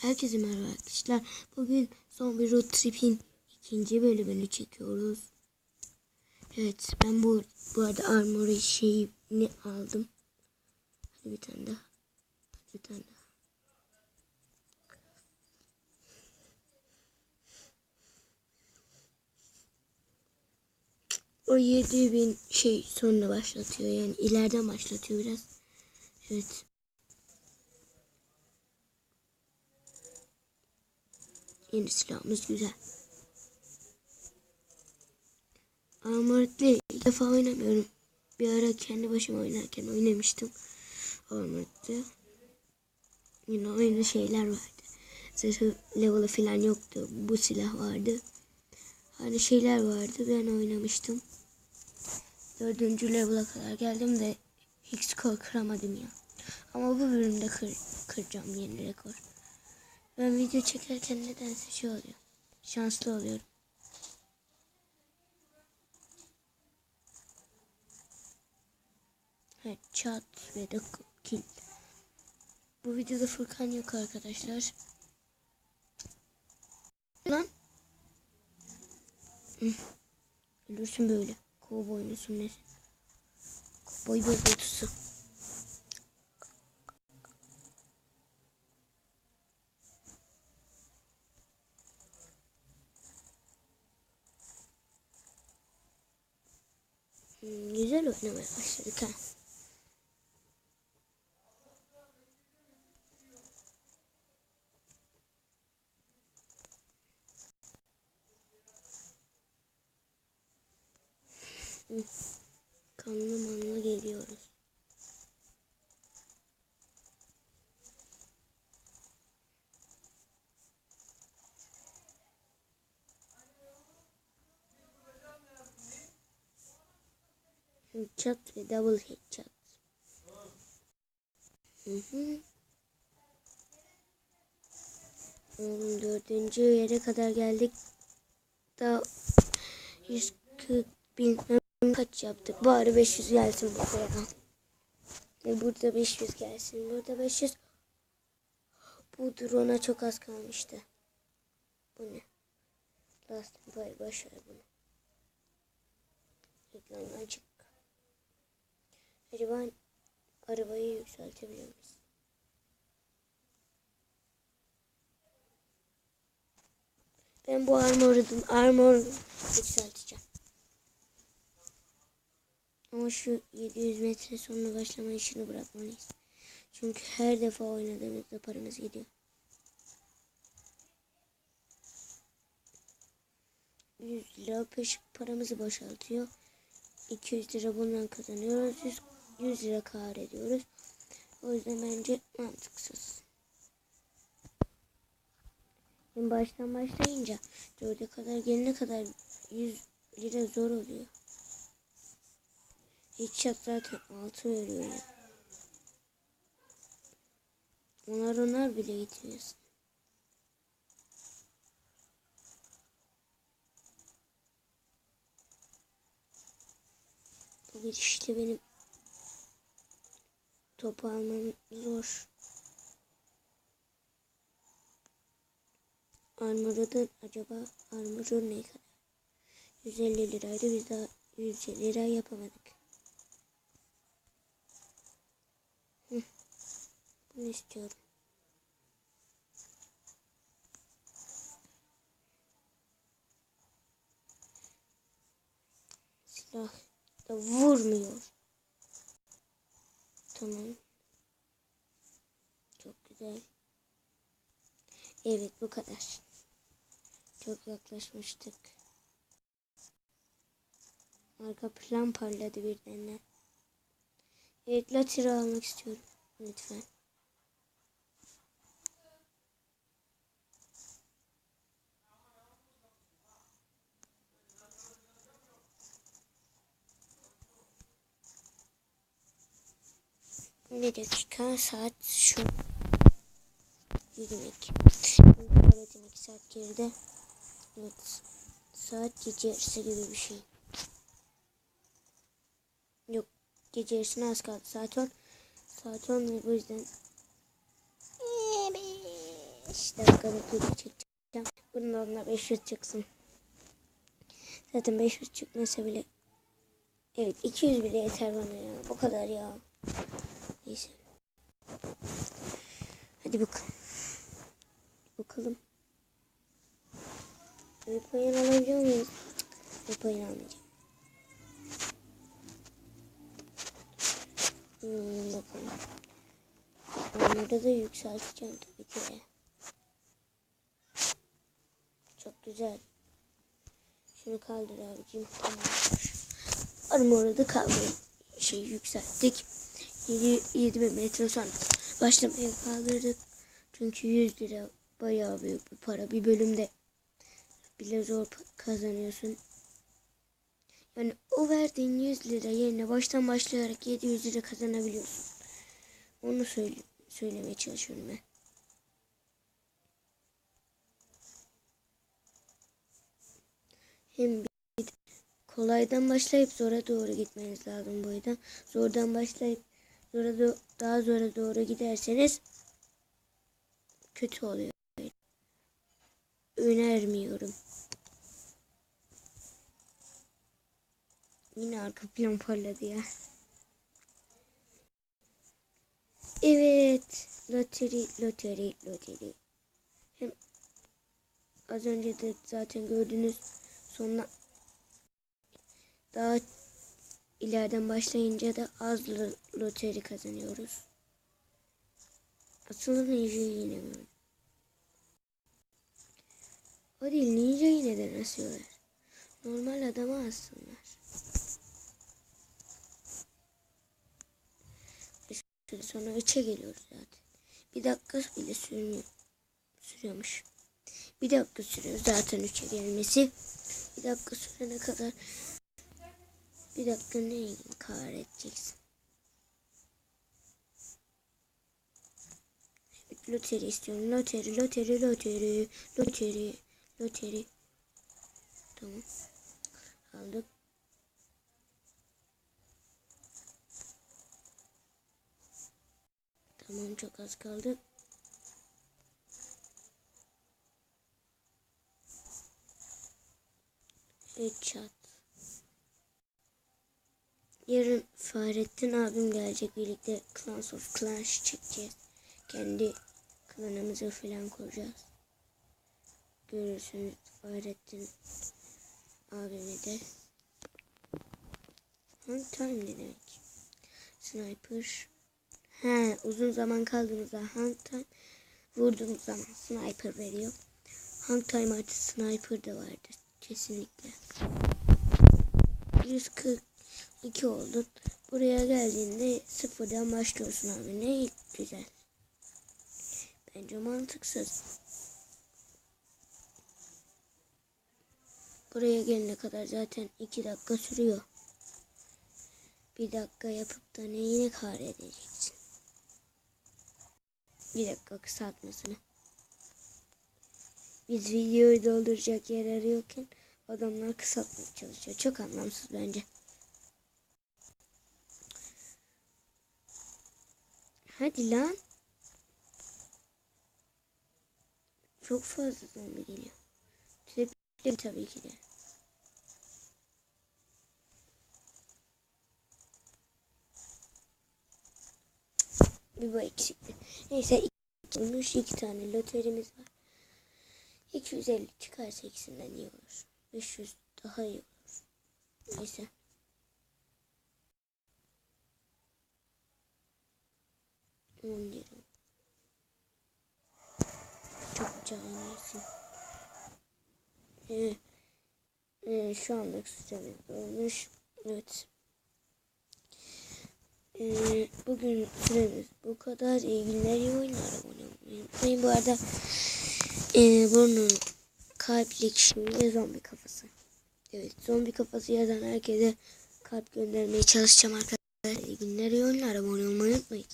Herkese merhaba arkadaşlar. Bugün son bir road trip'in ikinci bölümünü çekiyoruz. Evet ben bu bu arada armory şeyini aldım. Hadi bir tane daha. Hadi bir tane daha. O 7000 şey sonra başlatıyor yani ileriden başlatıyor biraz. Evet. Yeni silahımız güzel. Armored'le ilk defa oynamıyorum. Bir ara kendi başıma oynarken oynamıştım. Armored'de. Yine aynı şeyler vardı. Zırhı level'ı falan yoktu. Bu silah vardı. Hani şeyler vardı. Ben oynamıştım. Dördüncü level'a kadar geldim de hiç skor kıramadım ya. Ama bu bölümde kır, kıracağım yeni rekor. Ben video çekerken nedense şey oluyor. Şanslı oluyorum. Evet çat ve de kill. Bu videoda Furkan yok arkadaşlar. Lan. Ölürsün böyle. Kovboylusun nesin? Kovboy böbürtüsü. Güzel oynamaya başladık ha. Kanlı manlı geliyoruz. Headshot ve double headshot. Hı hı. Dördüncü yere kadar geldik. Daha 140 bilmem kaç yaptık. Bari 500 gelsin buraya. Ve burada 500 gelsin. Burada 500. Bu drone'a çok az kalmıştı. Bu ne? Last bay başar bunu. Ekrandan çık. Acaba arabayı yükseltebilir miyiz? Ben bu armor'u armor yükselteceğim. Ama şu 700 metre sonra başlama işini bırakmalıyız. Çünkü her defa oynadığımızda paramız gidiyor. Yüz lira peş paramızı boşaltıyor. 200 lira bundan kazanıyoruz. 100, 100 lira kar ediyoruz. O yüzden bence mantıksız. En baştan başlayınca 4'e kadar gelene kadar 100 lira zor oluyor. Headshot zaten 6 veriyor ya. Onlar onlar bile gitmiyorsun. Bu işte benim topu almam zor. Armor'da acaba armor ne kadar? 150 liraydı biz daha 100 lira yapamadık. Hı. Bunu istiyorum. Silah da vurmuyor. Tamam. Çok güzel. Evet bu kadar. Çok yaklaşmıştık. Arka plan parladı birden. Evet latira almak istiyorum. Lütfen. Bir dakika saat şu. 22. Öğretim 2 saat geride. Evet. Saat gece yarısı gibi bir şey. Yok. Gece yarısına az kaldı. Saat 10. Saat 10 ve bu yüzden. Beş. 5 dakikalık video çekeceğim. Bundan da 500 çıksın. Zaten 500 çıkmasa bile Evet 200 bile yeter bana ya. Bu kadar ya. Neyse. Hadi bakalım. Bakalım. Repayını alabiliyor muyuz? Repayını almayacağım. Hmm, bakalım. Onları da yükselteceğim tabii ki. Çok güzel. Şunu kaldır abicim. Tamam. Armor'u da kaldır. Şey yükselttik. 7, 7000 metre sonra başlamaya kaldırdık. Çünkü 100 lira bayağı büyük bir para. Bir bölümde bile zor kazanıyorsun. Yani o verdiğin 100 lira yerine baştan başlayarak 700 lira kazanabiliyorsun. Onu söyle söylemeye çalışıyorum ben. Hem kolaydan başlayıp zora doğru gitmeniz lazım bu yüzden. Zordan başlayıp zora daha zora doğru giderseniz kötü oluyor. Önermiyorum. Yine arka plan parladı ya. Evet. Loteri, loteri, loteri. Hem az önce de zaten gördünüz. Sonra daha ileriden başlayınca da az lo- loteri kazanıyoruz. Aslında ninja yine mi? O değil ninja yine de asıyorlar. Normal adama assınlar. Sonra 3'e geliyoruz zaten. Bir dakika bile sürmüyor. Sürüyormuş. Bir dakika sürüyor zaten 3'e gelmesi. Bir dakika sürene kadar bir dakika ne kahredeceksin. Evet, loteri istiyorum. Loteri, loteri, loteri, loteri, loteri. Tamam. Aldık. Tamam çok az kaldı. Headshot. Yarın Fahrettin abim gelecek birlikte Clans of Clans çekeceğiz. Kendi klanımızı falan kuracağız. Görürsünüz Fahrettin abimi de. Hunt time ne demek? Sniper. He uzun zaman kaldığınızda hunt time vurduğunuz zaman sniper veriyor. Hunt time artı sniper de vardır. Kesinlikle. 142 oldun. Buraya geldiğinde sıfırdan başlıyorsun abi. Ne güzel. Bence mantıksız. Buraya gelene kadar zaten 2 dakika sürüyor. Bir dakika yapıp da neyini kar edeceksin? Bir dakika kısaltmasını. Biz videoyu dolduracak yer arıyorken adamlar kısaltmaya çalışıyor. Çok anlamsız bence. Hadi lan. Çok fazla zombi geliyor. Tepki tabii ki de. Bir bu eksikti. Neyse iki, olmuş iki tane loterimiz var. 250 çıkarsa ikisinden iyi olur. 500 daha iyi olur. Neyse. On lira. Çok canisin. Ee, e, şu anlık süremiz olmuş. Evet. Ee, bugün süremiz bu kadar. İyi günler, iyi oyunlar. Abone olmayı. Bu arada e, bunun kalplik şimdi zombi kafası. Evet zombi kafası yazan herkese kalp göndermeye çalışacağım arkadaşlar. İyi günler, iyi oyunlar. Abone olmayı unutmayın.